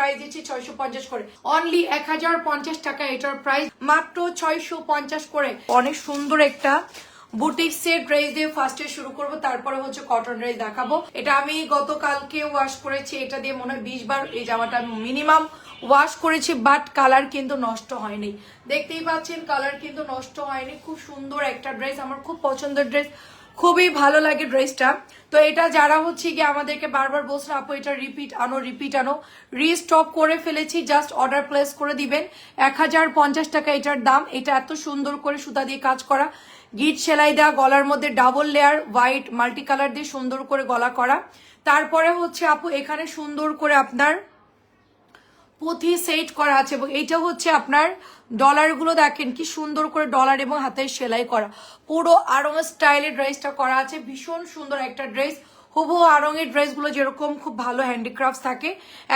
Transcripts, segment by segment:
Price দিচ্ছি ছয়শো পঞ্চাশ করে। অনলি এক হাজার পঞ্চাশ টাকা এটার প্রাইস মাত্র ছয়শো পঞ্চাশ করে। অনেক সুন্দর একটা বুটিক্সের ড্রেস দিয়ে ফার্স্টে শুরু করব, তারপরে হচ্ছে কটন ড্রেস দেখাবো। এটা আমি গতকালকে ওয়াশ করেছি, এটা দিয়ে মনে হয় বিশ বার এই জামাটা মিনিমাম ওয়াশ করেছি বাট কালার কিন্তু নষ্ট হয়নি। দেখতেই পাচ্ছেন কালার কিন্তু নষ্ট হয়নি। খুব সুন্দর একটা ড্রেস আমার খুব পছন্দের ড্রেস খুবই ভালো লাগে ড্রেসটা। তো এটা যারা হচ্ছে গিয়ে আমাদেরকে বারবার বলছেন, আপু, এটা রিপিট আনো রিপিট আনো। রিস্টক করে ফেলেছি জাস্ট অর্ডার প্লেস করে দিবেন। এক হাজার পঞ্চাশ টাকা এটার দাম। এটা এত সুন্দর করে সুতা দিয়ে কাজ করা। গিট সেলাই দেওয়া, গলার মধ্যে double layer white multi colour দিয়ে সুন্দর করে গলা করা। তারপরে হচ্ছে, আপু, এখানে সুন্দর করে আপনার পুঁথি সেট করা আছে। এবং এইটা হচ্ছে আপনার ডলারগুলো দেখেন, কি সুন্দর করে ডলার এবং হাতের সেলাই করা। পুরো আরং স্টাইলের ড্রেসটা করা আছে, ভীষণ সুন্দর একটা ড্রেস। হুবহু আরঙের ড্রেসগুলো যেরকম খুব ভালো হ্যান্ডিক্রাফটস থাকে,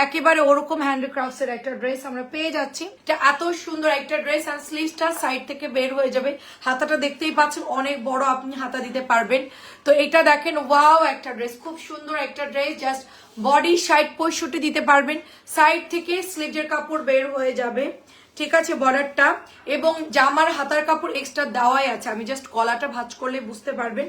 একেবারে ওরকম হ্যান্ডিক্রাফটস এর একটা ড্রেস আমরা পেয়ে যাচ্ছি। এটা এত সুন্দর একটা ড্রেস আর স্লিভসটা সাইড থেকে বের হয়ে যাবে। হাতাটা দেখতেই পাচ্ছেন, অনেক বড় আপনি হাতা দিতে পারবেন। তো এটা দেখেন ওয়াও একটা ড্রেস, খুব সুন্দর একটা ড্রেস। জাস্ট বডি সাইড পঁয়ষট্টি দিতে পারবেন। সাইড থেকে স্লিভের কাপড় বের হয়ে যাবে। ঠিক আছে, বর্ডারটা। এবং জামার হাতার কাপড় এক্সট্রা দেওয়াই আছে। আমি জাস্ট কলাটা ভাজ করলে বুঝতে পারবেন।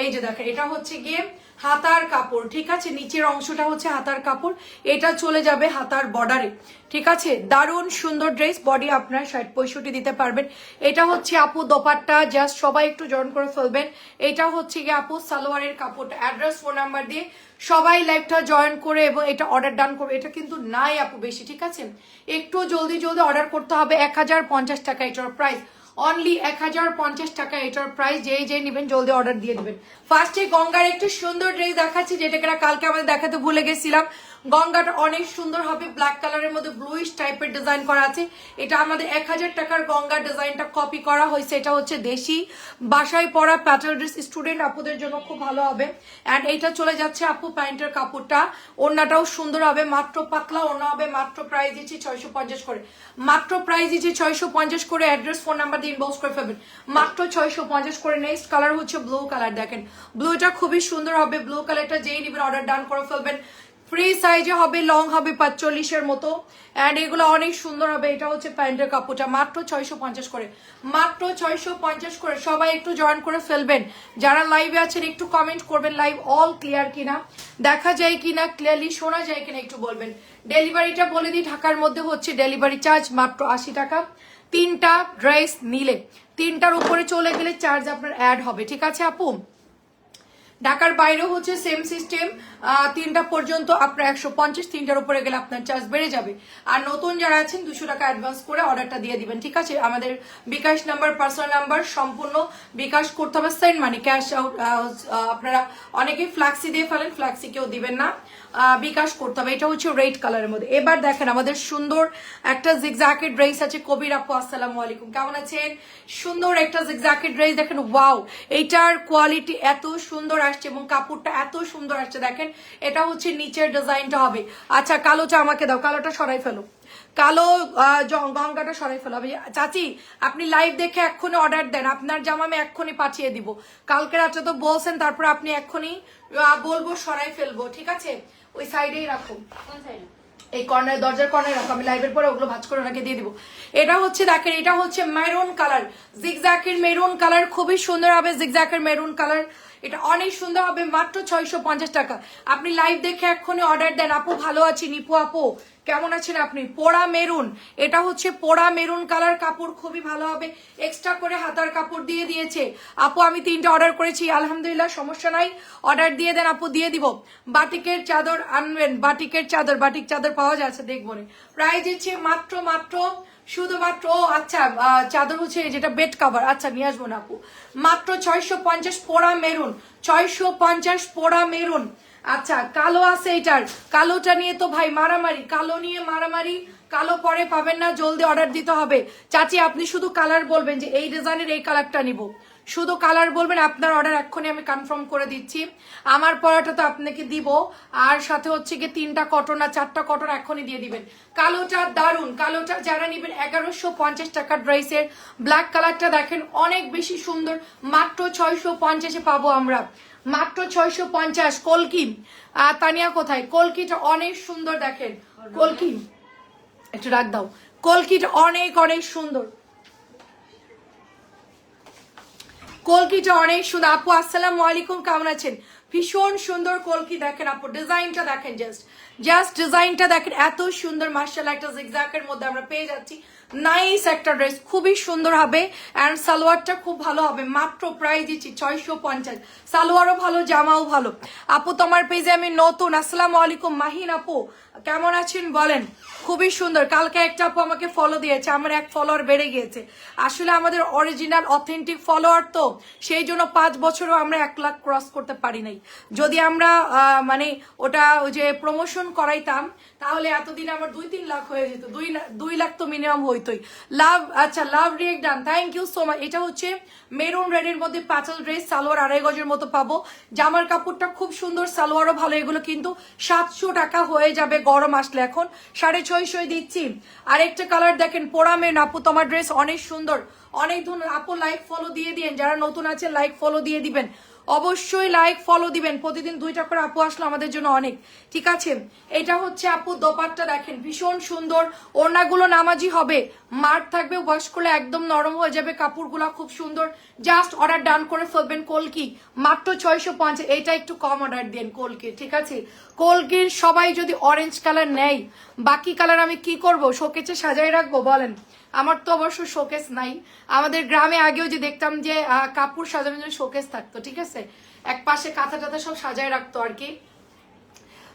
এই যে দেখেন, এটা হচ্ছে গিয়ে হাতার কাপড়, ঠিক আছে? নিচের অংশটা হচ্ছে হাতার কাপড়। এটা চলে যাবে হাতার বর্ডারে ঠিক আছে? দারুণ সুন্দর ড্রেস বডি আপনার ষাট পঁয়ষট্টি দিতে পারবেন। এটা হচ্ছে আপু দোপাট্টা জাস্ট সবাই একটু জয়েন করে ফেলবেন। এটা হচ্ছে গিয়ে আপু সালোয়ারের কাপড়টা। অ্যাড্রেস ফোন নাম্বার দিয়ে সবাই লাইভটা জয়েন করে এবং এটা অর্ডার ডান করবে। এটা কিন্তু নাই আপু, বেশি, ঠিক আছে? একটু জলদি জলদি অর্ডার করতে হবে এক হাজার পঞ্চাশ টাকা এটার প্রাইস অনলি এক হাজার পঞ্চাশ টাকা এটার প্রাইস যেই যেই নেবেন জলদি অর্ডার দিয়ে দেবেন। ফার্স্টে গঙ্গার একটু সুন্দর ড্রেস দেখাচ্ছি যেটাকে কালকে আমাদের দেখাতে ভুলে গেছিলাম। গঙ্গাটা অনেক সুন্দর হবে ব্ল্যাক কালারের মধ্যে ব্লুইশ টাইপের ডিজাইন করা আছে। এটা আমাদের এক হাজার টাকার গঙ্গা ডিজাইনটা কপি করা হয়েছে, এটা হচ্ছে দেশি। বাসায় পরা প্যাটার্ন ড্রেস স্টুডেন্ট আপুদের জন্য খুব ভালো হবে। অ্যান্ড এইটা চলে যাচ্ছে আপু প্যান্টের কাপড়টা। ওড়নাটাও সুন্দর হবে, মাত্র পাতলা ওড়না হবে, মাত্র প্রাইস দিচ্ছি ছয়শো পঞ্চাশ করে। মাত্র প্রাইস দিচ্ছি ছয়শো পঞ্চাশ করে অ্যাড্রেস ফোন নাম্বার দিয়ে ইনবক্স করে ফেলবেন। মাত্র ছয়শো পঞ্চাশ করে নেক্সট কালার হচ্ছে ব্লু কালার দেখেন। ব্লুটা খুবই সুন্দর হবে ব্লু কালারটা যেই নেবেন অর্ডার ডান করে ফেলবেন। ফ্রি সাইজে হবে লং হবে পাঁচচল্লিশের মতো। অ্যান্ড এগুলো অনেক সুন্দর হবে। এটা হচ্ছে প্যান্টের কাপড়টা। মাত্র ছয়শো পঞ্চাশ করে। মাত্র ছয়শো পঞ্চাশ করে সবাই একটু জয়েন করে ফেলবেন। যারা লাইভে আছেন, একটু কমেন্ট করবেন লাইভ অল ক্লিয়ার কিনা। দেখা যায় কিনা ক্লিয়ারলি শোনা যায় কিনা একটু বলবেন। ডেলিভারিটা বলে দিই, ঢাকার মধ্যে হচ্ছে ডেলিভারি চার্জ মাত্র আশি টাকা। তিনটা ড্রেস নিলে। তিনটার উপরে চলে গেলে চার্জ আপনার অ্যাড হবে। ঠিক আছে, আপু? ঢাকার বাইরেও হচ্ছে সেম সিস্টেম তিনটা পর্যন্ত আপনার একশো পঞ্চাশ, তিনটার উপরে গেলে আপনার চার্জ বেড়ে যাবে। আর নতুন যারা আছেন, দুশো টাকা অ্যাডভান্স করে অর্ডারটা দিয়ে দিবেন, ঠিক আছে? আমাদের বিকাশ নাম্বার পার্সোনাল নাম্বার সম্পূর্ণ বিকাশ করতে হবে। সেন্ড মানে ক্যাশ আউট আপনারা অনেকেই ফ্ল্যাক্সি দিয়ে ফেলেন ফ্ল্যাক্সি কেউ দিবেন না। বিকাশ করতে হবে। এটা হচ্ছে রেড কালারের মধ্যে। এবার দেখেন আমাদের সুন্দর একটা জিগজ্যাকেট ড্রেস আছে। কবির আপু, আসসালামু আলাইকুম। কেমন আছেন? সুন্দর একটা জিগজ্যাকেট ড্রেস দেখেন ওয়াও এইটার কোয়ালিটি এত সুন্দর আসছে এবং কাপড়টা এত সুন্দর আসছে। দেখেন, এটা হচ্ছে নিচের ডিজাইনটা হবে। আচ্ছা কালোটা আমাকে দাও। কালোটা সরাই ফেলো। কালো গঙ্গাটা সরাই ফেলো। চাচি, আপনি লাইভ দেখে এক্ষুনি অর্ডার দেন। আপনার জামা আমি এক্ষুনি পাঠিয়ে দিব। কালকে রাত্রে তো বলছেন, তারপর আপনি এক্ষুনি বলব, সরাই ফেলব। ঠিক আছে? ওই সাইডেই রাখুন এই কর্নার দরজার কর্নার রাখো আমি লাইভের পরে ওগুলো ভাজ করে ওনাকে দিয়ে দিব। এটা হচ্ছে দেখেন এটা হচ্ছে মেরুন কালার জিগজ্যাকের মেরুন কালার খুবই সুন্দর হবে জিগজ্যাকের মেরুন কালার অনেক সুন্দর হবে, মাত্র ছয়শো পঞ্চাশ টাকা। আপনি লাইভ দেখে এক্ষুনি অর্ডার দেন। আপু, ভালো আছি, নিপু আপু। কেমন আছেন আপনি? পোড়া মেরুন। এটা হচ্ছে পোড়া মেরুন কালার কাপড়, খুবই ভালো হবে। এক্সট্রা করে হাতার কাপড় দিয়ে দিয়েছে। আপু, আমি তিনটা অর্ডার করেছি, আলহামদুলিল্লাহ, সমস্যা নাই। অর্ডার দিয়ে দেন, আপু, দিয়ে দিব। বাটিকের চাদর আনবেন, বাটিকের চাদর, বাটিক চাদর পাওয়া যাচ্ছে দেখব প্রাইস দিচ্ছে মাত্র মাত্র শুধুমাত্র, ও আচ্ছা চাদর হচ্ছে যেটা বেড কাভার আচ্ছা নিয়ে আসব না আপু। মাত্র ছয়শো পঞ্চাশ পোড়া মেরুন, ছয়শো পঞ্চাশ পোড়া মেরুন। আচ্ছা কালো আছে এটার। কালোটা নিয়ে তো ভাই মারামারি, কালো নিয়ে মারামারি, কালো পরে পাবেন না, জলদি অর্ডার দিতে হবে। চাচি, আপনি শুধু কালার বলবেন যে এই ডিজাইনের এই কালারটা নিব। শুধু কালার বলবেন, আপনার অর্ডার এক্ষুনি আমি কনফার্ম করে দিচ্ছি। আমার পড়াটা তো আপনাকে দিব, আর সাথে হচ্ছে গিয়ে তিনটা কটন আর চারটা কটন এখনই দিয়ে দিবেন। কালোটা দারুণ কালোটা যারা নিবেন এগারোশো পঞ্চাশ টাকার ড্রেসের ব্ল্যাক কালারটা দেখেন, অনেক বেশি সুন্দর। মাত্র ছয়শো পঞ্চাশে পাবো আমরা। মাত্র ছয়শো পঞ্চাশ, কলকি। তানিয়া কোথায়? কলকিটা অনেক সুন্দর দেখেন। কলকি। একটু রাখ দাও। কলকিট অনেক অনেক সুন্দর। কলকিটা অনেক সুন্দর আপু, আসসালামু আলাইকুম, কেমন আছেন? ভীষণ সুন্দর কলকি দেখেন আপু, ডিজাইনটা দেখেন জাস্ট জাস্ট ডিজাইনটা দেখেন, এত সুন্দর মার্শাল একটা জিগজ্যাকের মধ্যে আমরা পেয়ে যাচ্ছি। নাইস একটা ড্রেস খুবই সুন্দর হবে অ্যান্ড সালোয়ারটা খুব ভালো হবে, মাত্র প্রাইস দিচ্ছি ছয়শো পঞ্চাশ। সালোয়ারও ভালো, জামাও ভালো। আপু, তোমার পেজে আমি নতুন, আসসালামু আলাইকুম, মাহিন আপু, কেমন আছেন বলেন? খুবই সুন্দর। কালকে একটা আপু আমাকে ফলো দিয়েছে, আমার এক ফলোয়ার বেড়ে গিয়েছে। আসলে আমাদের অরিজিনাল অথেন্টিক ফলোয়ার তো, সেই জন্য পাঁচ বছরও আমরা এক লাখ ক্রস করতে পারি নাই। যদি আমরা মানে ওটা ওই যে প্রমোশন করাইতাম, তাহলে এতদিন আমার দুই তিন লাখ হয়ে যেত। দুই দুই লাখ তো মিনিমাম হইতোই। লাভ আচ্ছা love react done thank you so much এটা হচ্ছে মেরুন রেডের মধ্যে পাঁচাল ড্রেস, সালোয়ার আড়াই গজের মতো পাবো। জামার কাপড়টা খুব সুন্দর, সালোয়ারও ভালো, এগুলো কিন্তু সাতশো টাকা হয়ে যাবে গরম আসলে এখন। সাড়ে ছয়শো দিচ্ছি। আরেকটা কালার দেখেন পোড়ামে আপু, তোমার ড্রেস অনেক সুন্দর। অনেক ধরনের আপু লাইক ফলো দিয়ে দিন যারা নতুন আছে লাইক ফলো দিয়ে দিবেন। অবশ্যই লাইক ফলো দিবেন। প্রতিদিন দুইটা করে আপু আসলো আমাদের জন্য অনেক। ঠিক আছে? এটা হচ্ছে আপু দোপাট্টা দেখেন, ভীষণ সুন্দর। ওড়নাগুলো নামাজি হবে। মার থাকবে ওয়াশ করলে একদম নরম হয়ে যাবে, কাপড়গুলো খুব সুন্দর। জাস্ট অর্ডার ডান করে ফেলবেন কলকি। মাত্র ছয়শো পঞ্চাশ, এটা একটু কম অর্ডার দেন কলকি, ঠিক আছে? কলকির সবাই যদি অরেঞ্জ কালার নেয়, বাকি কালার আমি কি করব? শোকেচে সাজাই রাখব, বলেন। আমার তো অবশ্য শোকেস নাই। আমাদের গ্রামে আগেও যে দেখতাম যে কাপড় সাজানোর জন্য শোকেস থাকতো, ঠিক আছে? এক পাশে কাঁথা টাথা সব সাজায় রাখতো আর কি।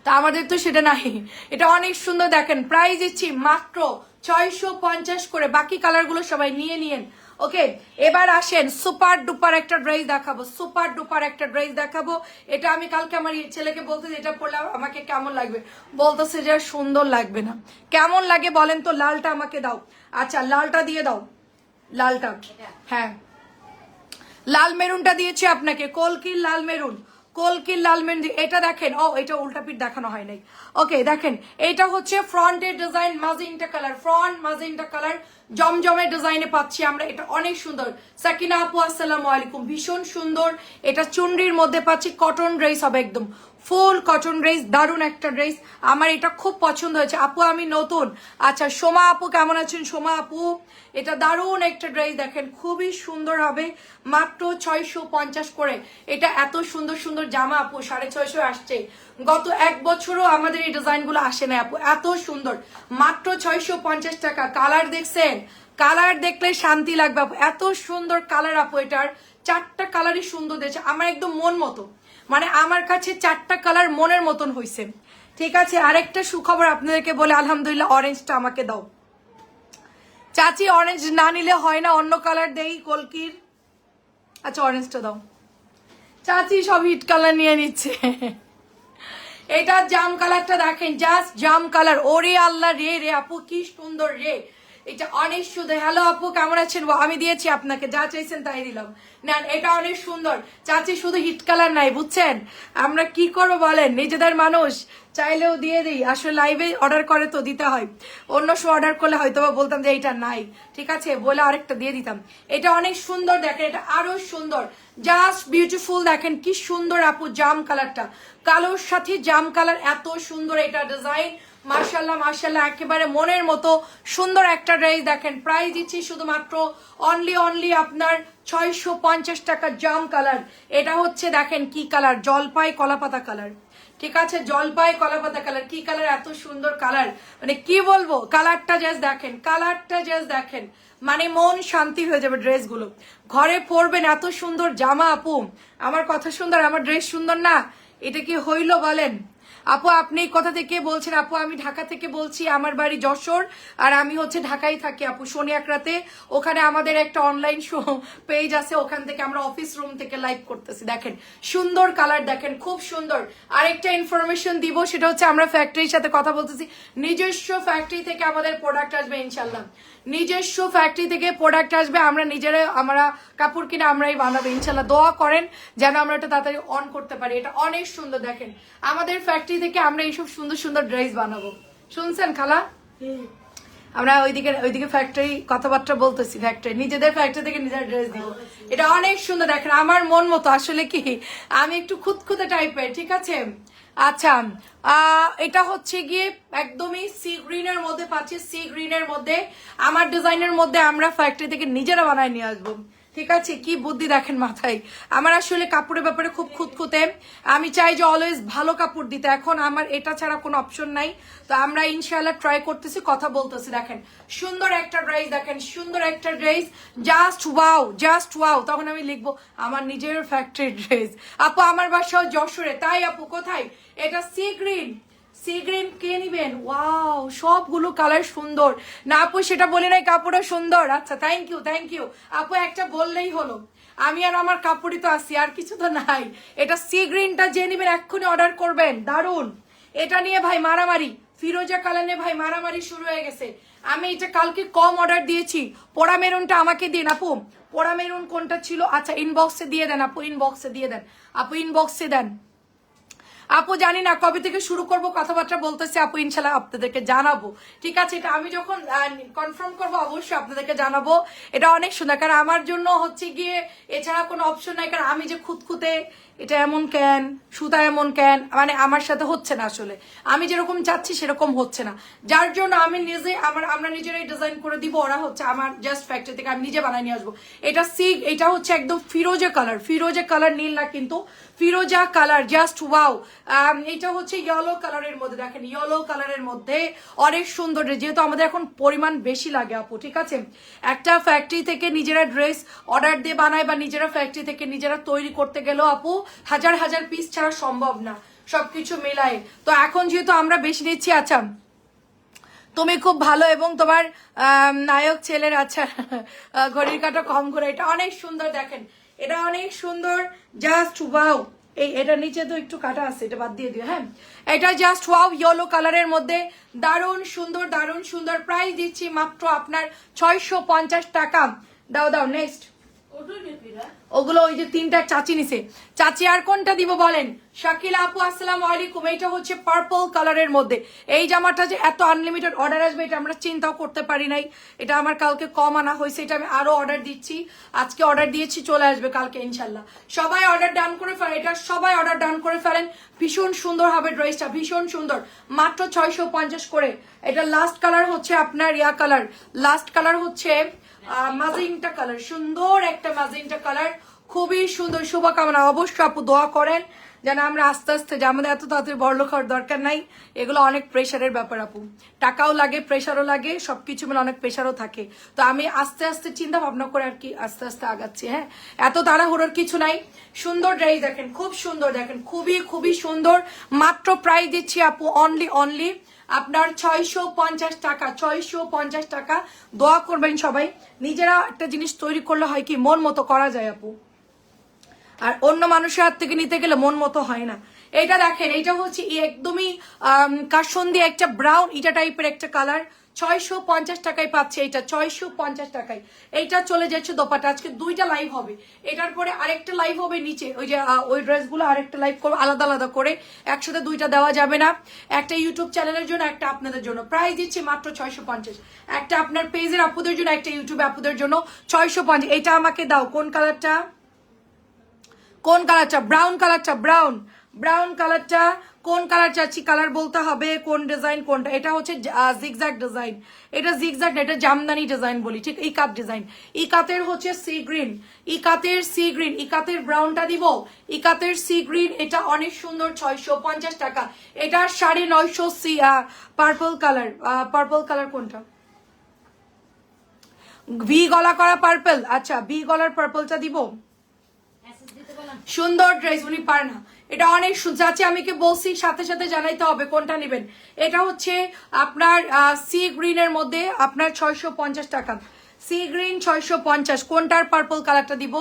তা আমাদের তো সেটা নাই। এটা অনেক সুন্দর দেখেন প্রাইস দিচ্ছি মাত্র ছয়শো পঞ্চাশ করে। বাকি কালারগুলো সবাই নিয়ে নিয়েন। ওকে এবার আসেন সুপার ডুপার একটা ড্রেস দেখাবো। সুপার ডুপার একটা ড্রেস দেখাবো। এটা আমি কালকে আমার ছেলেকে বলতে এটা পরলে আমাকে কেমন লাগবে? বলতেছে যে সুন্দর লাগবে না। কেমন লাগে বলেন তো? লালটা আমাকে দাও। আচ্ছা লালটা দিয়ে দাও। লালটা। হ্যাঁ। লাল মেরুনটা দিয়েছি আপনাকে। কলকির লাল মেরুন। কলকির লাল মেহেন্দি, এটা দেখেন, ও, এটা উল্টাপিট দেখানো হয় নাই। ওকে দেখেন, এটা হচ্ছে ফ্রন্টের ডিজাইন, মাজিনটা কালার, ফ্রন্ট মাজিনটা কালার জমজমের ডিজাইনে পাচ্ছি আমরা, এটা অনেক সুন্দর। সাকিনা আপু, আসসালাম আলাইকুম, ভীষণ সুন্দর। এটা চুনরির মধ্যে পাচ্ছি কটন ড্রেস হবে একদম। ফুল কটন ড্রেস, দারুণ একটা ড্রেস। আমার এটা খুব পছন্দ হয়েছে। আপু, আমি নতুন। আচ্ছা সোমা আপু, কেমন আছেন? সোমা আপু, এটা দারুণ একটা ড্রেস দেখেন। খুবই সুন্দর হবে। মাত্র ছয়শো পঞ্চাশ করে। এটা এত সুন্দর সুন্দর জামা আপু, সাড়ে ছয়শো আসছে। গত এক বছরও আমাদের এই ডিজাইনগুলো আসে না আপু। এত সুন্দর। মাত্র ছয়শো পঞ্চাশ টাকা। কালার দেখছেন? কালার দেখলে শান্তি লাগবে আপু। এত সুন্দর কালার আপু এটার। চারটা কালারই সুন্দর দিয়েছে। আমার একদম মন মতো। মানে আমার কাছে চারটা কালার মনের মতন হয়েছে ঠিক আছে, আরেকটা সুখবর আপনাদেরকে বলে আলহামদুলিল্লাহ অরেঞ্জটা আমাকে দাও। চাচি অরেঞ্জ না নিলে হয় না, অন্য কালার দেই কলকির আচ্ছা অরেঞ্জটা দাও। চাচি সব হিট কালার নিয়ে নিচ্ছে। এটা জাম কালারটা দেখেন জাস্ট জাম কালার ওরে আল্লাহ রে রে, আপু, কি সুন্দর রে। এটা অনেক সুন্দর। হ্যালো আপু, কেমন আছেন? আমি দিয়েছি আপনাকে, যা চাইছেন তাই দিলাম। না এটা অনেক সুন্দর। চাচি শুধু হিট কালার নাই, বুঝছেন? আমরা কি করব বলেন? নিজেদের মানুষ, চাইলেও দিয়ে দিই। আসলে লাইভে অর্ডার করে তো দিতে হয়। অন্য সময় অর্ডার করলে হয়তো বা বলতাম যে এইটা নাই। ঠিক আছে? বলে আরেকটা দিয়ে দিতাম। এটা অনেক সুন্দর দেখেন, এটা আরও সুন্দর। জাস্ট বিউটিফুল দেখেন, কি সুন্দর আপু জাম কালারটা কালোর সাথে জাম কালার এত সুন্দর এটা ডিজাইন মার্শাল্লাহ মার্শাল্লাহ, একেবারে মনের মতো সুন্দর একটা ড্রেস দেখেন। প্রাইস দিচ্ছি শুধুমাত্র অনলি অনলি আপনার ছয়শো পঞ্চাশ টাকা জাম কালার এটা হচ্ছে দেখেন কি কালার জলপাই কলাপাতা কালার ঠিক আছে? জলপাই কলাপাতা কালার কি কালার এত সুন্দর কালার মানে কি বলব? কালারটা জাস্ট দেখেন কালারটা জাস্ট দেখেন। মানে মন শান্তি হয়ে যাবে ড্রেসগুলো ঘরে পরবেন এত সুন্দর জামা আপু। আমার কথা সুন্দর আমার ড্রেস সুন্দর না। এটা কি হইল বলেন? আপু, আপনি কথা থেকে বলছেন, আপু, আমি ঢাকা থেকে বলছি, আমার বাড়ি যশোর, আর আমি হচ্ছে ঢাকায় থাকি, আপু। শনি রাতে ওখানে আমাদের একটা অনলাইন শো পেজ আছে, ওখান থেকে আমরা অফিস রুম থেকে লাইভ করতেছি। দেখেন, সুন্দর কালার দেখেন, খুব সুন্দর। আরেকটা ইনফরমেশন দিব, সেটা হচ্ছে আমরা ফ্যাক্টরির সাথে কথা বলতেছি। নিজস্ব ফ্যাক্টরি থেকে আমাদের প্রোডাক্ট আসবে ইনশাল্লাহ নিজস্ব ফ্যাক্টরি থেকে প্রোডাক্ট আসবে, আমরা নিজেরা, আমরা কাপড় কিনে আমরাই বানাবো, ইনশাল্লাহ। দোয়া করেন যেন আমরা এটা তাড়াতাড়ি অন করতে পারি। এটা অনেক সুন্দর, দেখেন। আমাদের ফ্যাক্টরি থেকে আমরা এইসব সুন্দর সুন্দর ড্রেস বানাবো। শুনছেন, খালা? আমরা ওইদিকে ওইদিকে ফ্যাক্টরি কথাবার্তা বলতেছি ফ্যাক্টরি নিজেদের ফ্যাক্টরি থেকে নিজের ড্রেস দিব। এটা অনেক সুন্দর, দেখেন। আমার মন মতো। আসলে কি? আমি একটু খুঁতখুঁতে টাইপের ঠিক আছে? আচ্ছা এটা হচ্ছে গিয়ে একদমই সি গ্রিনের মধ্যে পাচ্ছি, সি গ্রিনের মধ্যে। আমার ডিজাইনের মধ্যে আমরা ফ্যাক্টরি থেকে নিজেরা বানায় নিয়ে আসব। ঠিক আছে? কি বুদ্ধি দেখেন মাথায়? আমার আসলে কাপড়ের ব্যাপারে খুব খুঁতখুঁতে। আমি চাই যে অলওয়েজ ভালো কাপড় দিতে। এখন আমার এটা ছাড়া কোনো অপশন নাই। তো আমরা ইনশাল্লাহ ট্রাই করতেছি, কথা বলতেছি। দেখেন, সুন্দর একটা ড্রেস দেখেন, সুন্দর একটা dress just wow just wow তখন আমি লিখব, আমার নিজের ফ্যাক্টরি ড্রেস আপু, আমার বাসাও যশোরে। তাই আপু, কোথায়? এটা সি গ্রিন সি গ্রিন কে নিবেন। ওয়াও সবগুলো কালার সুন্দর। না, আপু, সেটা বলে নাই কাপড়ও সুন্দর। আচ্ছা থ্যাংক ইউ থ্যাংক ইউ আপু, একটা বললেই হলো। আমি আর আমার কাপড়ই তো আছি, আর কিছু তো নাই। এটা সি নিবেন, এক্ষুনি অর্ডার করবেন। দারুণ এটা নিয়ে ভাই মারামারি। ফিরোজা কালার নিয়ে ভাই মারামারি শুরু হয়ে গেছে। আমি এটা কালকে কম অর্ডার দিয়েছি। পোড়া মেরুনটা আমাকে দিন, আপু। পোড়া মেরুন কোনটা ছিল? আচ্ছা ইনবক্সে দিয়ে দেন, আপু ইনবক্সে দিয়ে দেন। আপু ইনবক্সে দেন। আপু জানি না কবে থেকে শুরু করব, কথাবার্তা বলতেছি। আপু, ইনশাল্লাহ আপনাদেরকে জানাব। ঠিক আছে, এটা আমি যখন কনফার্ম করব, অবশ্যই আপনাদেরকে জানাব। এটা অনেক সুন্দর, কারণ আমার জন্য হচ্ছে গিয়ে এছাড়া কোনো অপশন নাই, কারণ আমি যে খুঁতখুঁতে এটা এমন কেন? সুতা এমন কেন? মানে আমার সাথে হচ্ছে না আসলে। আমি যেরকম চাচ্ছি সেরকম হচ্ছে না। যার জন্য আমি নিজে আমার, আমরা নিজেরাই ডিজাইন করে দিব। ওরা হচ্ছে আমার জাস্ট ফ্যাক্টরি থেকে আমি নিজে বানাই নিয়ে আসব। এটা সিগ এটা হচ্ছে একদম ফিরোজা কালার ফিরোজা কালার নীল না কিন্তু ফিরোজা কালার জাস্ট ওয়াও এটা হচ্ছে ইয়েলো কালারের মধ্যে দেখেন ইয়েলো কালারের মধ্যে অনেক সুন্দর যেহেতু আমাদের এখন পরিমাণ বেশি লাগে আপু, ঠিক আছে? একটা ফ্যাক্টরি থেকে নিজেরা ড্রেস অর্ডার দিয়ে বানায় বা নিজেরা ফ্যাক্টরি থেকে নিজেরা তৈরি করতে গেলেও আপু হাজার হাজার পিস ছাড়া সম্ভব না। সবকিছু মেলায়। তো এখন যেহেতু আমরা বেশি নিচ্ছি আচ্ছা তুমি খুব ভালো এবং তোমার নায়ক ছেলের আচ্ছা ঘড়ির কাটা কম করে। এটা অনেক সুন্দর দেখেন। এটা অনেক সুন্দর। জাস্ট ওয়াও এই এটা নিচে তো একটু কাটা আছে, এটা বাদ দিয়ে দিও হ্যাঁ? এটা জাস্ট ওয়াও ইয়েলো কালারের মধ্যে। দারুণ সুন্দর দারুণ সুন্দর। প্রাইস দিচ্ছি মাত্র আপনার ছয়শো পঞ্চাশ টাকা। দাও দাও নেক্সট ওগুলো ওই যে তিনটা চাচি নিছে। চাচি আর কোনটা দিব বলেন? শাকিল আপু, আসসালাম আলাইকুম। এইটা হচ্ছে পার্পল কালারের মধ্যে। এই জামাটা যে এত আনলিমিটেড অর্ডার আসবে, এটা আমরা চিন্তাও করতে পারি নাই। এটা আমার কালকে কম আনা হয়েছে, এটা আমি আরও অর্ডার দিচ্ছি। আজকে অর্ডার দিয়েছি, চলে আসবে কালকে, ইনশাল্লাহ। সবাই অর্ডার ডান করে ফেলেন এটা সবাই অর্ডার ডান করে ফেলেন। ভীষণ সুন্দর হবে ড্রেসটা ভীষণ সুন্দর। মাত্র ছয়শো পঞ্চাশ করে। এটা লাস্ট কালার হচ্ছে আপনার ইয়া কালার লাস্ট কালার হচ্ছে মাজিংটা কালার সুন্দর একটা মাজিংটা কালার খুবই সুন্দর শুভকামনা। অবশ্যই আপু দোয়া করেন যেন আমরা আস্তে আস্তে যে আমাদের এত তাড়াতাড়ি বড়লোক হওয়ার দরকার নাই। এগুলো অনেক প্রেশারের ব্যাপার আপু। টাকাও লাগে, প্রেশারও লাগে, সবকিছু মিলে অনেক প্রেশারও থাকে। তো আমি আস্তে আস্তে চিন্তা ভাবনা করে আর কি আস্তে আস্তে আগাচ্ছি হ্যাঁ? এত তাড়াহুড়োর কিছু নাই। সুন্দর ড্রেস দেখেন, খুব সুন্দর দেখেন, খুবই খুবই সুন্দর। মাত্র প্রাইস দিচ্ছি আপু অনলি অনলি আপনার ছয়শো পঞ্চাশ টাকা, ছয়শো পঞ্চাশ টাকা। দোয়া করবেন সবাই। নিজেরা একটা জিনিস তৈরি করলে হয় কি, মন মতো করা যায় আপু। আর অন্য মানুষের হাত থেকে নিতে গেলে মন মতো হয় না। এটা দেখেন এটা হচ্ছে একদমই কাসন্দি একটা ব্রাউন ইটা টাইপের একটা কালার ছয়শো পঞ্চাশ টাকায় পাচ্ছে এটা ছয়শো পঞ্চাশ টাকায়। এইটা চলে যাচ্ছে দোপাটা আজকে দুইটা লাইভ হবে। এটার পরে আরেকটা লাইভ হবে নিচে। ওই যে ওই ড্রেসগুলো আরেকটা লাইভ করব, আলাদা আলাদা করে। একসাথে দুইটা দেওয়া যাবে না। একটা ইউটিউব চ্যানেলের জন্য, একটা আপনাদের জন্য। প্রাইস দিচ্ছে মাত্র ছয়শো পঞ্চাশ। একটা আপনার পেজের আপুদের জন্য, একটা ইউটিউব আপুদের জন্য ছয়শো পঞ্চাশ। এটা আমাকে দাও। কোন কালারটা কোন কালারটা? ব্রাউন কালারটা ব্রাউন ব্রাউন কালারটা, কোন কালার চাচ্ছি কালার বলতে হবে, কোন ডিজাইন কোনটা? এটা হচ্ছে জিগজ্যাগ ডিজাইন এটা জিগজ্যাগ এটা জামদানি ডিজাইন বলি, ঠিক? ইকাত ডিজাইন ইকাতের হচ্ছে সি গ্রিন ইকাতের সি গ্রিন ইকাতের ব্রাউনটা দিব। ইকাতের সি গ্রিন এটা অনেক সুন্দর, ছয়শো পঞ্চাশ টাকা। এটা সাড়ে নয়শো সি পার্পল কালার পার্পল কালার কোনটা? ভি গলা করা পার্পল আচ্ছা ভি গলার পার্পলটা দিব। সুন্দর ড্রেস উনি পারে না। এটা অনেক যাচ্ছে আমি কি বলছি, সাথে সাথে জানাইতে হবে, কোনটা নেবেন। এটা হচ্ছে আপনার সি গ্রিনের মধ্যে আপনার ছয়শো পঞ্চাশ টাকা। সি গ্রিন ছয়শো পঞ্চাশ, কোনটার পার্পল কালারটা দিব?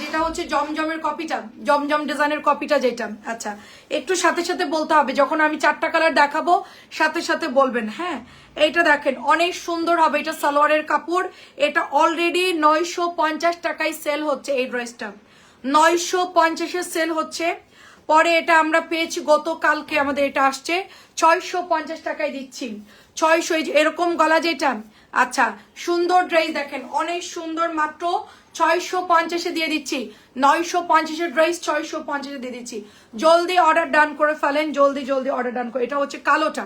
যেটা হচ্ছে জমজমের কপিটা, জমজম ডিজাইনের কপিটা যেটা। আচ্ছা একটু সাথে সাথে বলতে হবে, যখন আমি চারটা কালার দেখাবো, সাথে সাথে বলবেন হ্যাঁ? এইটা দেখেন, অনেক সুন্দর হবে, এটা সালোয়ারের কাপড়, এটা অলরেডি নয়শো পঞ্চাশ টাকায় সেল হচ্ছে এই ড্রেসটা নয়শো পঞ্চাশের সেল হচ্ছে। পরে এটা আমরা পেয়েছি, গতকালকে আমাদের এটা আসছে। ছয়শো পঞ্চাশ টাকায় দিচ্ছি। ছয়শো এরকম গলা যেটা আচ্ছা সুন্দর ড্রেস দেখেন, অনেক সুন্দর মাত্র ছয়শো পঞ্চাশে দিয়ে দিচ্ছি। নয়শো পঞ্চাশের ড্রেস ছয়শো পঞ্চাশে দিয়ে দিচ্ছি। জলদি অর্ডার ডান করে ফেলেন, জলদি জলদি অর্ডার ডান করে। এটা হচ্ছে কালোটা।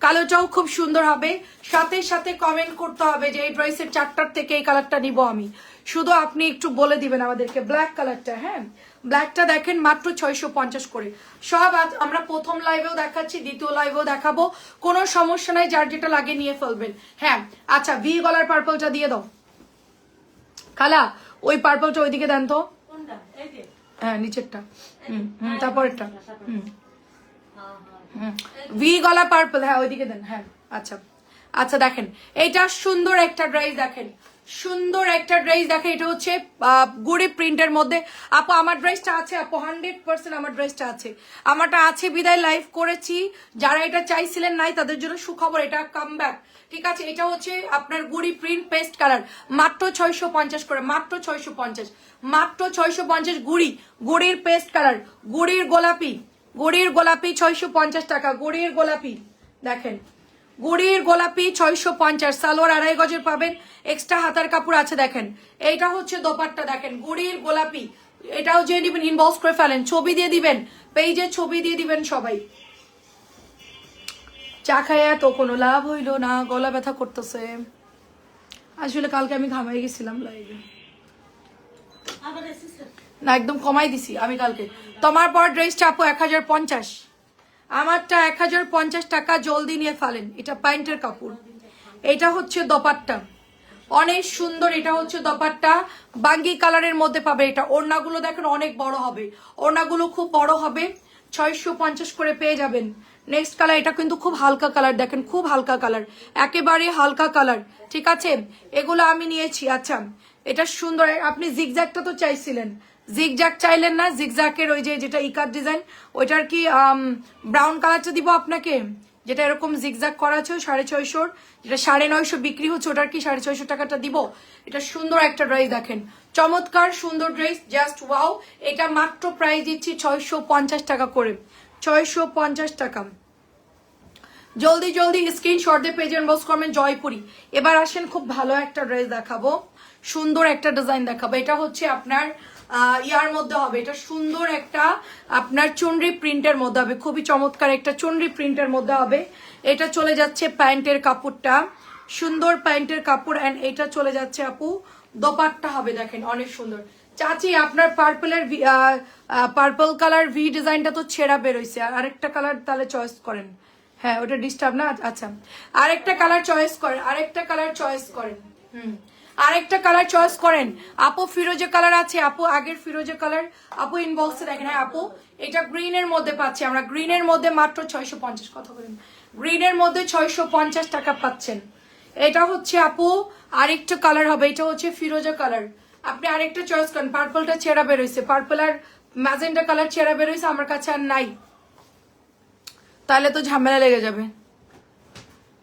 কালোটাও খুব সুন্দর হবে। সাথে সাথে কমেন্ট করতে হবে যে এই ড্রেসের চারটার থেকে এই কালারটা নিব আমি। শুধু আপনি একটু বলে দিবেন আমাদেরকে ব্ল্যাক কালারটা হ্যাঁ? ব্ল্যাকটা দেখেন মাত্র ছয়শো পঞ্চাশ করে। সব আজ আমরা প্রথম লাইভেও দেখাচ্ছি দ্বিতীয় লাইভেও দেখাবো। কোনো সমস্যা নাই যার যেটা লাগে নিয়ে ফেলবেন। হ্যাঁ আচ্ছা ভি গলার পার্পলটা দিয়ে দাও। খালা ওই পার্পলটা ওইদিকে দেন তো। হ্যাঁ নিচেরটা। হুম হুম তারপরেরটা। হুম। হ্যাঁ হ্যাঁ। ভি গলা পার্পল হ্যাঁ ওইদিকে দেন হ্যাঁ আচ্ছা। আচ্ছা দেখেন এটা সুন্দর একটা ড্রেস দেখেন। সুন্দর একটা ড্রেস দেখেন এটা হচ্ছে গুড়ি প্রিন্টের মধ্যে। আপু, আমার ড্রেসটা আছে, আপু হান্ড্রেড পার্সেন্ট আমার ড্রেসটা আছে। আমারটা আছে বিদায় লাইভ করেছি। যারা এটা চাইছিলেন নাই, তাদের জন্য সুখবর, এটা কাম ঠিক আছে, এটা হচ্ছে আপনার গুড়ি প্রিন্ট পেস্ট কালার মাত্র ছয়শো পঞ্চাশ করে, মাত্র ছয়শো পঞ্চাশ। মাত্র ছয়শো পঞ্চাশ গুড়ি, গুড়ির পেস্ট কালার গুড়ির গোলাপি গুড়ির গোলাপি ছয়শো পঞ্চাশ টাকা, গুড়ির গোলাপি। দেখেন গুড়ির গোলাপি ছয়শো পঞ্চাশ সালোয়ার আড়াই গজের পাবেন। এক্সট্রা হাতার কাপড় আছে দেখেন। এইটা হচ্ছে দোপাট্টা দেখেন। গুড়ির গোলাপি এটাও যে দিবেন ইনবক্স করে ফেলেন। ছবি দিয়ে দিবেন পেজে ছবি দিয়ে দিবেন সবাই। চা খাইয়া তো কোনো লাভ হইল না গলা ব্যথা করতেছে। আসলে কালকে আমি ঘামাই গেছিলাম লাইভে না একদম কমাই দিছি আমি কালকে। তোমার পর ড্রেসটা আপু এক হাজার পঞ্চাশ। আমারটা এক হাজার পঞ্চাশ টাকা জলদি নিয়ে ফেলেন। এটা প্যান্টের কাপড়। এটা হচ্ছে দপাট্টা। অনেক সুন্দর এটা হচ্ছে দপাট্টা। বাঙ্গি কালারের মধ্যে পাবে এটা। ওড়নাগুলো দেখেন অনেক বড় হবে। ওড়নাগুলো খুব বড় হবে। ছয়শো পঞ্চাশ করে পেয়ে যাবেন। নেক্সট কালার এটা কিন্তু খুব হালকা কালার দেখেন খুব হালকা কালার একেবারে হালকা কালার ঠিক আছে? এগুলো আমি নিয়েছি। আচ্ছা এটা সুন্দর। আপনি জিগজ্যাগটা তো চাইছিলেন। জিগজ্যাগ চাইলেন না জিগজ্যাগের ওই যে যেটা ইকার ডিজাইন ওইটার কি ব্রাউন কালারটা দিব আপনাকে? যেটা এরকম জিগজ্যাগ করা আছে সাড়ে ছয়শোর, যেটা সাড়ে নয়শো বিক্রি হচ্ছে, ওটার কি সাড়ে ছয়শো টাকাটা দিব? এটা সুন্দর একটা ড্রেস দেখেন। চমৎকার, সুন্দর ড্রেস জাস্ট ওয়াও এটা মাত্র প্রাইস দিচ্ছি ছয়শো পঞ্চাশ টাকা করে। ছয়শো পঞ্চাশ টাকা। জলদি জলদি স্ক্রিনশট দিয়ে পেজে ইনবক্স করবেন, জয়পুরি। এবার আসেন, খুব ভালো একটা ড্রেস দেখাবো। সুন্দর একটা ডিজাইন দেখাবো। এটা হচ্ছে আপনার ইয়ার মধ্যে হবে। এটা সুন্দর একটা, আপনার চুনরি প্রিন্টের মধ্যে হবে। খুবই চমৎকার একটা চুনরি প্রিন্টের মধ্যে হবে। এটা চলে যাচ্ছে প্যান্টের কাপড়টা। সুন্দর প্যান্টের কাপড় অ্যান্ড এটা চলে যাচ্ছে আপু, দোপাট্টা হবে দেখেন, অনেক সুন্দর। চাচি, আপনার পার্পলের পার্পল কালার ভি ডিজাইনটা তো ছেঁড়া বেরোইছে। আর আরেকটা কালার তাহলে চয়েস করেন। হ্যাঁ ওটা ডিস্টার্ব না? আচ্ছা। আরেকটা কালার চয়েস করেন, আরেকটা কালার চয়েস করেন। হুম। আরেকটা কালার চয়েস করেন। আপু ফিরোজে কালার আছে, আপু আগের ফিরোজে কালার আপু ইনবক্সে দেখেন হ্যাঁ আপু, এটা গ্রিনের মধ্যে পাচ্ছি আমরা। গ্রিনের মধ্যে মাত্র ছয়শো পঞ্চাশ, কথা বলেন। গ্রিনের মধ্যে ছয়শো পঞ্চাশ টাকা পাচ্ছেন। এটা হচ্ছে আপু আরেকটা কালার হবে, এটা হচ্ছে ফিরোজা কালার আপনি আরেকটা চয়েস করেন পার্পলটা ছেঁড়া বেরোইছে। পার্পল আর ম্যাজেন্টা কালার ছেঁড়া বেরোইছে, আমার কাছে আর নাই। তাহলে তো ঝামেলা লেগে যাবে।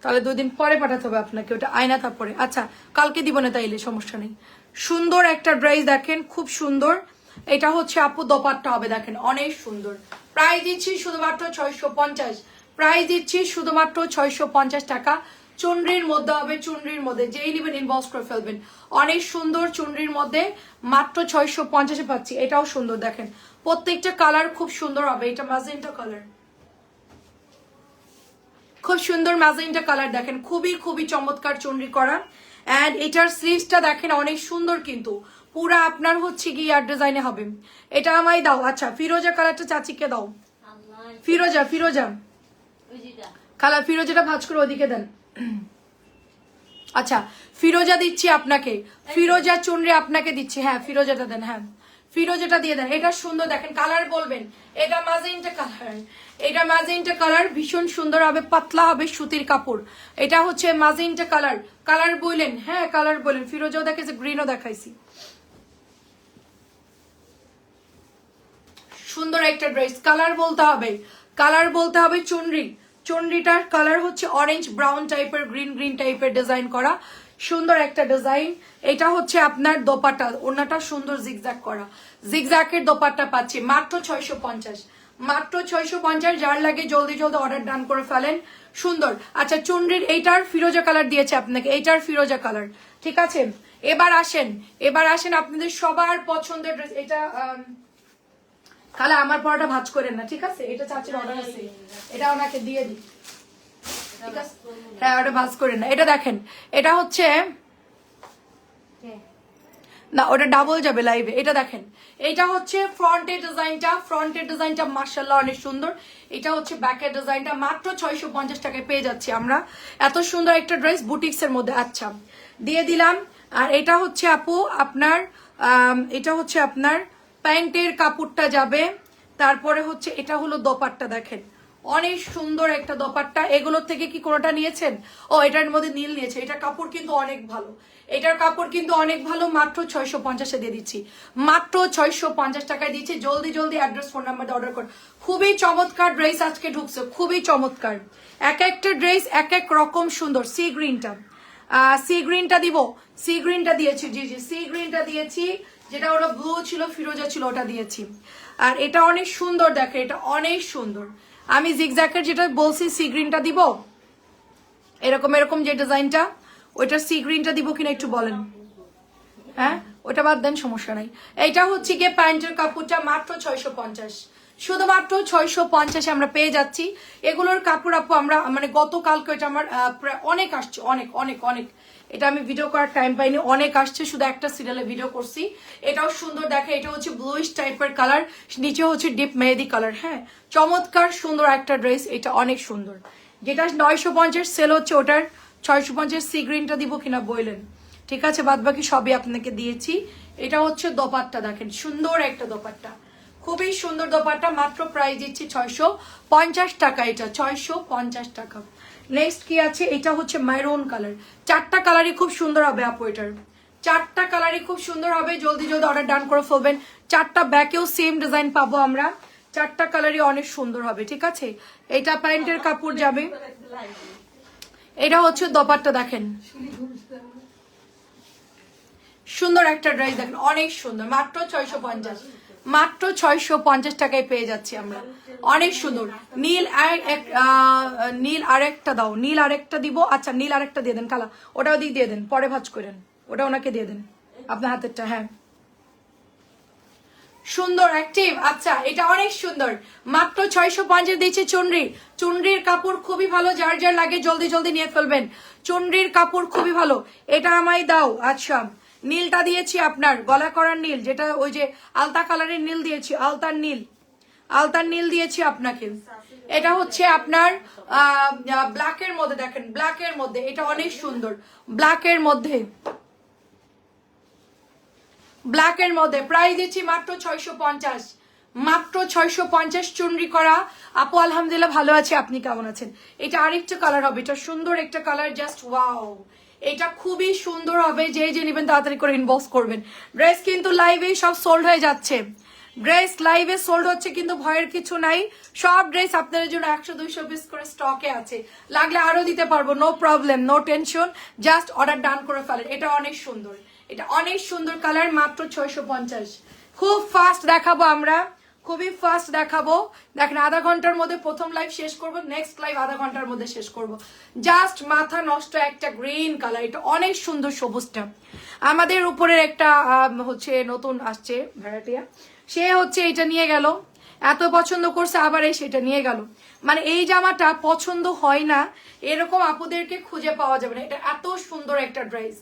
তাহলে দুদিন পরে পাঠাতে হবে আপনাকে, ওটা আয়না তারপরে। আচ্ছা কালকে দিব না তাইলে, সমস্যা নেই। সুন্দর একটা ড্রেস দেখেন, খুব সুন্দর। এটা হচ্ছে আপু, দোপাট্টা হবে, দেখেন, অনেক সুন্দর। প্রাইস দিচ্ছি শুধুমাত্র ছয়শো পঞ্চাশ। প্রাইস দিচ্ছি শুধুমাত্র ছয়শো পঞ্চাশ টাকা। চুনরির মধ্যে হবে, চুনরির মধ্যে, যেই নেবেন ইনবক্স করে ফেলবেন। অনেক সুন্দর চুনরির মধ্যে, মাত্র ছয়শো পঞ্চাশে পাচ্ছি। এটাও সুন্দর, দেখেন। প্রত্যেকটা কালার খুব সুন্দর হবে, এটা ম্যাজেন্টা কালার খুব সুন্দর ম্যাজেন্টা কালার দেখেন খুবই খুবই চমৎকার চুনরি করা। অ্যান্ড এটার স্লিভসটা দেখেন অনেক সুন্দর কিন্তু। পুরা আপনার হচ্ছে গিয়ে আর ডিজাইনে হবে। এটা আমায় দাও আচ্ছা ফিরোজা কালারটা চাচিকে দাও। ফিরোজা ফিরোজা। কালার ফিরোজাটা ভাজ করে ওদিকে দেন। আচ্ছা ফিরোজা দিচ্ছি আপনাকে। ফিরোজা চুনরি আপনাকে দিচ্ছি। হ্যাঁ ফিরোজাটা দেন হ্যাঁ। ফিরোজাটা দিয়ে দেন, এটা সুন্দর দেখেন কালার বলবেন, এটা ম্যাজেন্টা কালার এটা ম্যাজেন্টা কালার ভীষণ সুন্দর হবে, পাতলা হবে সুতির কাপড়, এটা হচ্ছে ম্যাজেন্টা কালার কালার বললেন হ্যাঁ কালার বললেন ফিরোজাও দেখাইছে গ্রিনও দেখাইছি। সুন্দর একটা ড্রেস কালার বলতে হবে কালার বলতে হবে চুনরি, চুনরিটার কালার হচ্ছে অরেঞ্জ ব্রাউন টাইপের গ্রিন গ্রিন টাইপের ডিজাইন করা সুন্দর একটা ডিজাইন এটা হচ্ছে আপনার দোপাটা ওনাটা সুন্দর জিগজ্যাগ করা। জিগজ্যাগের দোপাট্টা পাচ্ছি, মাত্র ছয়শো পঞ্চাশ। মাত্র ছয়শো পঞ্চাশ, যার লাগে জলদি জলদি অর্ডার ডান করে ফেলেন। সুন্দর। আচ্ছা চুনরির এইটার ফিরোজা কালার দিয়েছে আপনাকে, এইটার ফিরোজা কালার ঠিক আছে? এবার আসেন এবার আসেন আপনাদের সবার পছন্দের ড্রেস এটা খালা আমার পরোটা ভাজ করেন না, ঠিক আছে? এটা চাচির অর্ডার আছে। এটা ওনাকে দিয়ে দিই। হ্যাঁ ওটা ভাজ করেন না। এটা দেখেন এটা হচ্ছে না ওটা ডাবল যাবে লাইভে এটা দেখেন এটা হচ্ছে ফ্রন্টের ডিজাইনটা ফ্রন্টের ডিজাইনটা মার্শাল্লাহ অনেক সুন্দর। এটা হচ্ছে ব্যাকের ডিজাইনটা মাত্র ছয়শো পঞ্চাশ টাকায় পেয়ে যাচ্ছি আমরা। এত সুন্দর একটা ড্রেস বুটিক্স এর মধ্যে আচ্ছা। দিয়ে দিলাম। আর এটা হচ্ছে আপু আপনার এটা হচ্ছে আপনার প্যান্টের কাপড়টা যাবে। তারপরে হচ্ছে এটা হলো দোপাট্টা দেখেন। অনেক সুন্দর একটা দোপাট্টা। এগুলোর থেকে কি কোনোটা নিয়েছেন? ও, এটার মধ্যে নীল নিয়েছে। এটার কাপড় কিন্তু অনেক ভালো। এটার কাপড় কিন্তু অনেক ভালো। মাত্র ছয়শো পঞ্চাশে দিয়ে দিচ্ছি। মাত্র ছয়শো পঞ্চাশ টাকায় দিচ্ছি। জলদি জলদি অ্যাড্রেস ফোন নাম্বার অর্ডার করুন। খুবই চমৎকার ড্রেস আজকে ঢুকছে। খুবই চমৎকার। এক একটা ড্রেস এক এক রকম সুন্দর। সি গ্রিনটা সি গ্রিনটা দিব। সি গ্রিনটা দিয়েছি। জি জি। সি গ্রিনটা দিয়েছি। যেটা ওটা ব্লু ছিল, ফিরোজা ছিল, ওটা দিয়েছি। আর এটা অনেক সুন্দর দেখে। এটা অনেক সুন্দর। আমি জিগজ্যাকের যেটা বলছি, সি গ্রিনটা দিব। এরকম এরকম যে ডিজাইনটা ওইটা সি গ্রিনটা দিব কিনা একটু বলেন। হ্যাঁ? ওটা বাদ দেন, সমস্যা নাই। এইটা হচ্ছে গিয়ে প্যান্টের কাপড়টা মাত্র ছয়শো পঞ্চাশ। শুধুমাত্র ছয়শো পঞ্চাশে আমরা পেয়ে যাচ্ছি। এগুলোর কাপড় আপু, আমরা মানে গতকালকে এটা আমার অনেক আসছে, অনেক অনেক অনেক। এটা আমি ভিডিও করার টাইম পাইনি। অনেক আসছে, শুধু একটা সিরিয়ালে ভিডিও করছি। এটাও সুন্দর দেখে, এটা হচ্ছে ব্লুইশ টাইপের কালার নিচে হচ্ছে ডিপ মেহেদি কালার হ্যাঁ? চমৎকার, সুন্দর একটা ড্রেস এটা অনেক সুন্দর। যেটা নয়শো পঞ্চাশ সেল হচ্ছে, ওটার ছয়শো পঞ্চাশ সি গ্রিনটা দিব কিনা বললেন। ঠিক আছে বাদ বাকি সবই আপনাকে দিয়েছি। এটা হচ্ছে দোপাট্টা, দেখেন, সুন্দর একটা দোপাট্টা। খুবই সুন্দর দোপাট্টা, মাত্র প্রাইস দিচ্ছি ছয়শো পঞ্চাশ টাকা এটা, ছয়শো পঞ্চাশ টাকা। নেক্সট কি আছে? এটা হচ্ছে মাইরুন কালার চারটা কালারই খুব সুন্দর হবে, আপু, এটার। চারটা কালারই খুব সুন্দর হবে, জলদি জলদি অর্ডার ডান করে ফেলবেন। চারটা ব্যাকেও সেম ডিজাইন পাবো আমরা। চারটা কালারই অনেক সুন্দর হবে, ঠিক আছে? এটা প্যান্টের কাপড় যাবে। এটা হচ্ছে দোপাট্টা, দেখেন। সুন্দর একটা ড্রেস দেখেন, অনেক সুন্দর। মাত্র ছয়শো পঞ্চাশ। মাত্র ছয়শো পঞ্চাশ টাকায় পেয়ে যাচ্ছি আমরা। অনেক সুন্দর। নীল আর এক- নীল আরেকটা দাও। নীল আরেকটা দিব। আচ্ছা নীল আরেকটা দিয়ে দেন, কালা। ওটাও দিক দিয়ে দেন। পরে ভাজ করেন। ওটা ওনাকে দিয়ে দেন। আপনার হাতেরটা হ্যাঁ। সুন্দর অ্যাক্টিভ আচ্ছা এটা অনেক সুন্দর। মাত্র ছয়শো পঞ্চাশ দিচ্ছে চুনরি। চুনরির কাপড় খুবই ভালো। যার যার লাগে জলদি জলদি নিয়ে ফেলবেন। চুনরির কাপড় খুবই ভালো। এটা আমায় দাও। আচ্ছা নীলটা দিয়েছি আপনার। গলা করার নীল। যেটা ওই যে আলতা কালারের নীল দিয়েছি, আলতার নীল। আলতার নীল দিয়েছি আপনাকে। এটা হচ্ছে আপনার ব্ল্যাকের মধ্যে দেখেন, ব্ল্যাকের মধ্যে, এটা অনেক সুন্দর। ব্ল্যাকের মধ্যে। ব্ল্যাকের মধ্যে, প্রাইস দিচ্ছি মাত্র ছয়শো পঞ্চাশ। মাত্র ছয়শো পঞ্চাশ চুনরি করা। আপু, আলহামদুলিল্লাহ ভালো আছে, আপনি কেমন আছেন? এটা আরেকটা কালার হবে, এটা সুন্দর একটা কালার জাস্ট ওয়াও এটা খুবই সুন্দর হবে, যে যে নেবেন তাড়াতাড়ি করে ইনবক্স করবেন। ড্রেস কিন্তু লাইভেই সব সোল্ড হয়ে যাচ্ছে। ড্রেস লাইভে সোল্ড হচ্ছে কিন্তু ভয়ের কিছু নাই। সব ড্রেস আপনাদের জন্য একশো দুইশো পিস করে স্টকে আছে। লাগলে আরও দিতে পারব no problem no tension just order done করে ফেলেন। এটা অনেক সুন্দর। এটা অনেক সুন্দর কালার মাত্র ছয়শো পঞ্চাশ। খুব ফাস্ট দেখাবো আমরা। খুবই ফাস্ট দেখাবো। দেখেন, আধা ঘণ্টার মধ্যে প্রথম লাইভ শেষ করব নেক্সট লাইভ আধা ঘণ্টার মধ্যে শেষ করব। জাস্ট মাথা নষ্ট একটা গ্রিন কালার এটা অনেক সুন্দর সবুজটা। আমাদের উপরের একটা হচ্ছে নতুন আসছে ভ্যারাইটিয়া সে হচ্ছে এটা নিয়ে গেল। এত পছন্দ করছে, আবার সেটা নিয়ে গেল। মানে এই জামাটা পছন্দ হয় না, এরকম আপুদেরকে খুঁজে পাওয়া যাবে না। এটা এত সুন্দর একটা ড্রেস,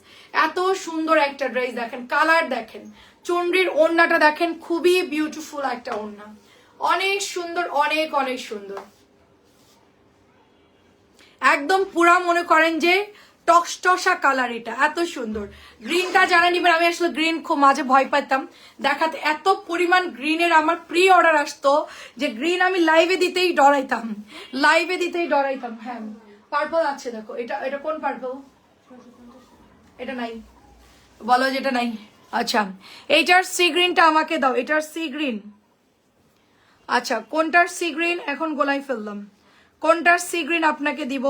এত সুন্দর একটা ড্রেস দেখেন, কালার দেখেন চন্ডীর ওড়নাটা দেখেন, খুবই বিউটিফুল একটা ওড়না। অনেক সুন্দর, অনেক অনেক সুন্দর। একদম পুরা মনে করেন যে টকস্টসা কালার এটা, এত সুন্দর। গ্রিনটা যারা নিবেন, আমি আসলে গ্রিন খুব মাঝে ভয় পাইতাম। দেখাতে এত পরিমাণ গ্রিনের আমার প্রি অর্ডার আসতো যে গ্রিন আমি লাইভে দিতেই ডরাইতাম। লাইভে দিতেই ডরাইতাম হ্যাঁ। পার্পল আছে, দেখো। এটা এটা কোন পার্পল এটা নাই। বলো যেটা নাই। আচ্ছা এইটার সি গ্রিনটা আমাকে দাও। এটার সি গ্রিন আচ্ছা কোনটার সি গ্রিন এখন গোলাই ফেললাম। কোনটার সি গ্রিন আপনাকে দিব?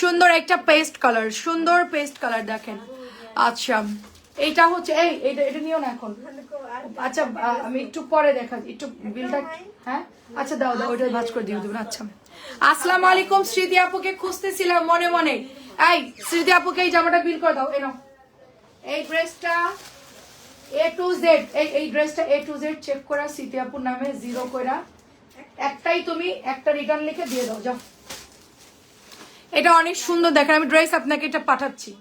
সুন্দর একটা পেস্ট কালার সুন্দর পেস্ট কালার দেখেন। আচ্ছা এইটা হচ্ছে, এই এটা এটা নিও না এখন। আচ্ছা আমি একটু পরে দেখা, একটু বিলটা হ্যাঁ? আচ্ছা দাও দাও, ওইটা ভাজ করে দিয়ে দেবেন আচ্ছা। আসসালামু আলাইকুম স্মৃতি আপুকে খুঁজতেছিলাম মনে মনে। এই স্মৃতি আপুকে এই জামাটা বিল করে দাও, এই নাও। এই ড্রেসটা এ টু জেড এই এই ড্রেসটা এ টু জেড চেক করা স্মৃতি আপুর নামে জিরো করা একটাই তুমি, একটা রিটার্ন লিখে দিয়ে দাও, যাও। এটা অনেক সুন্দর দেখেন, আমি ড্রেস আপনাকে এটা পাঠাচ্ছি।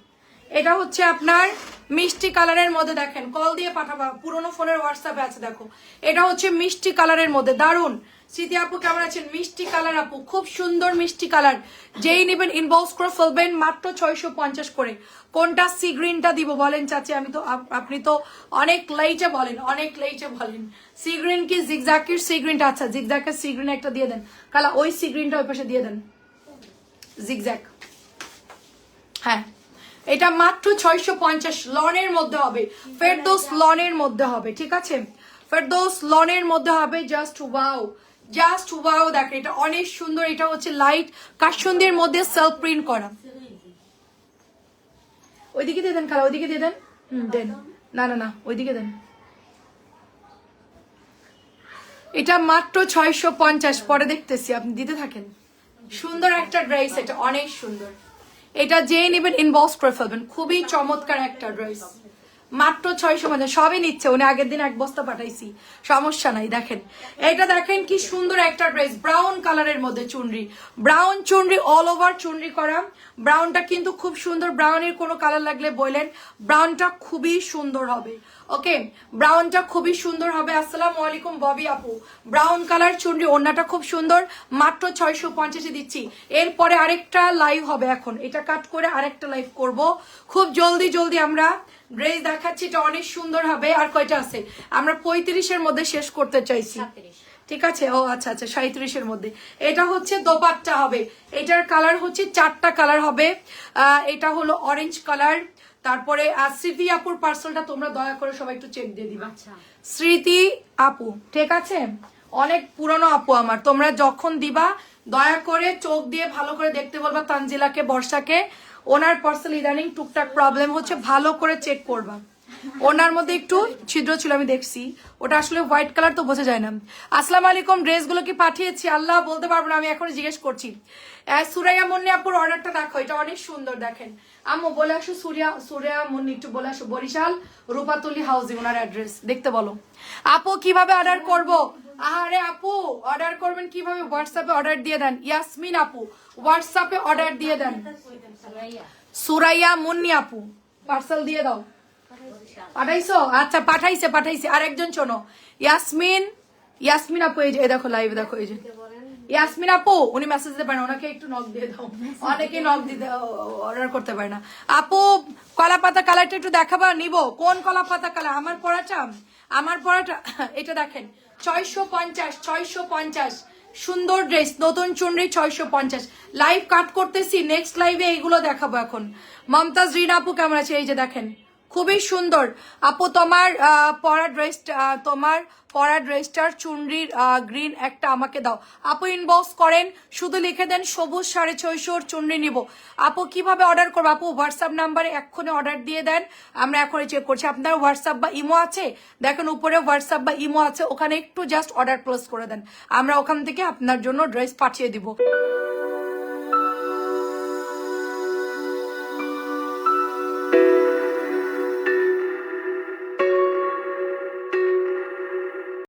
এটা হচ্ছে আপনার মিষ্টি কালারের মধ্যে দেখেন, কল দিয়ে পাঠাবা, পুরোনো ফোনের হোয়াটসঅ্যাপে আছে দেখো। এটা হচ্ছে মিষ্টি কালারের মধ্যে দারুণ স্মৃতি আপু, কেমন আছেন? মিষ্টি কালার আপু, খুব সুন্দর মিষ্টি কালার। যেই নেবেন ইনবক্স করে ফেলবেন মাত্র ছয়শো পঞ্চাশ করে। কোনটা সি গ্রিনটা দিব বলেন চাচি, আমি তো আপ- আপনি তো অনেক লাইটে বলেন, অনেক লাইটে বলেন। সি গ্রিন কি? জিগজাকের সি গ্রিনটা আচ্ছা জিগজাকের সি গ্রিন একটা দিয়ে দেন। কালা, ওই সি গ্রিনটা ওই পাশে দিয়ে দেন। জিগজ্যাক হ্যাঁ এটা মাত্র ছয়শো পঞ্চাশ লনের মধ্যে হবে। ফেরদোস লনের মধ্যে হবে, ঠিক আছে? ফেরদোস লনের মধ্যে হবে জাস্ট ওয়াও জাস্ট ওয়াও দেখেন এটা অনেক সুন্দর, এটা হচ্ছে লাইট কাশন্দির মধ্যে সেলফ প্রিন্ট করা। ওইদিকে দিয়ে দেন খালা, ওইদিকে দিয়ে দেন। হুম, দেন। না না না, ওইদিকে দেন। এটা মাত্র ছয়শো পঞ্চাশ, পরে দেখতেছি, আপনি দিতে থাকেন। সুন্দর একটা ড্রেস, এটা অনেক সুন্দর। এটা যেই নেবেন ইনবক্স করে ফেলবেন। খুবই চমৎকার একটা ড্রেস। মাত্র ছয়শো পঞ্চাশ সবই নিচ্ছে। উনি আগের দিন এক বস্তা পাঠাইছি। সমস্যা নাই, দেখেন। এটা দেখেন কি সুন্দর একটা ড্রেস ব্রাউন কালারের মধ্যে চুনরি। ব্রাউন চুনরি অল ওভার চুনরি করা। ব্রাউনটা কিন্তু খুব সুন্দর ব্রাউনের কোনো কালার লাগলে বললেন ব্রাউনটা খুবই সুন্দর হবে। ওকে ব্রাউনটা খুবই সুন্দর হবে। আসসালাম আলাইকুম, ববি আপু। ব্রাউন কালার চুনরি, ওড়নাটা খুব সুন্দর। মাত্র ছয়শো পঞ্চাশে দিচ্ছি। এরপরে আরেকটা লাইভ হবে এখন। এটা কাট করে আরেকটা লাইভ করব। খুব জলদি জলদি আমরা ড্রেস দেখাচ্ছি এটা অনেক সুন্দর হবে। আর কয়টা আছে? আমরা পঁয়ত্রিশের মধ্যে শেষ করতে চাইছি। ঠিক আছে? ও আচ্ছা আচ্ছা সাঁত্রিশের মধ্যে। এটা হচ্ছে দোপাট্টা হবে। এটার কালার হচ্ছে চারটা কালার হবে। এটা হলো অরেঞ্জ কালার তারপরে স্মৃতি আপুর পার্সেলটা তোমরা দয়া করে সবাই একটু চেক দিয়ে দিবা। আচ্ছা। স্মৃতি আপু ঠিক আছে? অনেক পুরনো আপু আমার। তোমরা যখন দিবা দয়া করে চোখ দিয়ে ভালো করে দেখতে বলবা তানজিলাকে বর্ষাকে। ওনার পার্সেল ইদানিং টুকটাক প্রবলেম হচ্ছে, ভালো করে চেক করবা। ওনার মধ্যে একটু ছিদ্র ছিল, আমি দেখছি। ওটা আসলে হোয়াইট কালার তো বোঝা যায় না। আসসালামু আলাইকুম ড্রেসগুলো কি পাঠিয়েছি? আল্লাহ বলতে পারব না, আমি এখন জিজ্ঞেস করছি। সুরাইয়া মুন্নি আপুর অর্ডারটা দেখো, এটা অনেক সুন্দর, দেখেন। আম্মু, বলে আসো সুরিয়া সুরিয়া মুন্নি, একটু বলে আসো। বরিশাল, রূপাতলি হাউজিং ওনার অ্যাড্রেস দেখতে বলো। আপু, কীভাবে অর্ডার করব? আরে আপু অর্ডার করবেন কীভাবে? হোয়াটসঅ্যাপে অর্ডার দিয়ে দেন। ইয়াসমিন আপু হোয়াটসঅ্যাপে অর্ডার দিয়ে দেন। সুরাইয়া মুন্নি আপু পার্সেল দিয়ে দাও। পাঠাইছো? আচ্ছা পাঠাইছে পাঠাইছে। আর একজন শোনো। ইয়াসমিন ইয়াসমিন আপু, এই যে দেখো লাইভ দেখো, এই যে। ইয়াসমিন আপু, উনি মেসেজ দিতে পারেন ওনাকে একটু নক দিয়ে দাও। অনেকে নক দিতে অর্ডার করতে পারে না। আপু কলা পাতা কালারটা একটু দেখাবা, নিব। কোন কলা পাতা কালার আমার পড়াটা আমার পড়াটা, এটা দেখেন। ছয়শো পঞ্চাশ ছয়শো পঞ্চাশ। সুন্দর ড্রেস নতুন চুনরি ছয়শো পঞ্চাশ। লাইভ কাট করতেছি নেক্সট লাইভে এইগুলো দেখাবো এখন। মমতাজ রিনাপু কেমন আছে? এই যে দেখেন। খুবই সুন্দর। আপু, তোমার পরা ড্রেস তোমার পরা ড্রেসটার চুনরির গ্রিন একটা আমাকে দাও। আপু ইনবক্স করেন, শুধু লিখে দেন, সবুজ সাড়ে ছয়শোর চুনরি নিব। আপু, কীভাবে অর্ডার করব? আপু হোয়াটসঅ্যাপ নাম্বারে এক্ষুনি অর্ডার দিয়ে দেন, আমরা এখনই চেক করছি। আপনার হোয়াটসঅ্যাপ বা ইমো আছে? দেখেন, উপরে হোয়াটসঅ্যাপ বা ইমো আছে, ওখানে একটু জাস্ট অর্ডার প্লেস করে দেন। আমরা ওখান থেকে আপনার জন্য ড্রেস পাঠিয়ে দিব।